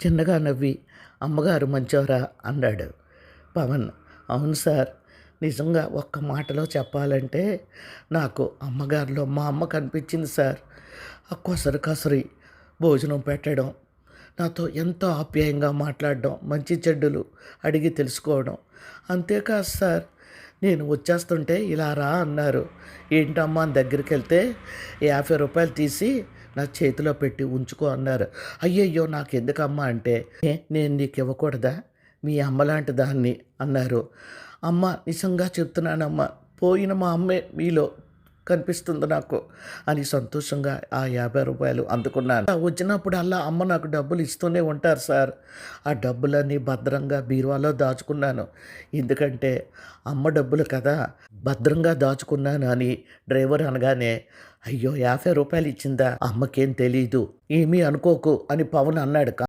చిన్నగా నవ్వి అమ్మగారు మంచోరా అన్నాడు. పవన్ అవును సార్. నిజంగా ఒక్క మాటలో చెప్పాలంటే నాకు అమ్మగారిలో మా అమ్మ కనిపించింది సార్. ఆ కసరి భోజనం పెట్టడం నాతో ఎంతో ఆప్యాయంగా మాట్లాడడం మంచి చెడ్డలు అడిగి తెలుసుకోవడం. అంతేకాదు సార్ నేను వచ్చేస్తుంటే ఇలా రా అన్నారు. ఏంటమ్మా అని దగ్గరికి వెళ్తే యాభై రూపాయలు తీసి నా చేతిలో పెట్టి ఉంచుకో అన్నారు. అయ్యయ్యో నాకు ఎందుకమ్మా అంటే నేను నీకు ఇవ్వకూడదా? మీ అమ్మ లాంటి దాన్ని అన్నారు. అమ్మ నిజంగా చెప్తున్నానమ్మా పోయిన మా అమ్మే మీలో కనిపిస్తుంది నాకు అని సంతోషంగా ఆ యాభై రూపాయలు అందుకున్నాను. వచ్చినప్పుడు అలా అమ్మ నాకు డబ్బులు ఇస్తూనే ఉంటారు సార్. ఆ డబ్బులన్నీ భద్రంగా బీరువాలో దాచుకున్నాను. ఎందుకంటే అమ్మ డబ్బులు కదా భద్రంగా దాచుకున్నాను అని డ్రైవర్ అనగానే అయ్యో యాభై రూపాయలు ఇచ్చిందా? అమ్మకేం తెలీదు ఏమీ అనుకోకు అని పవన్ అన్నాడు.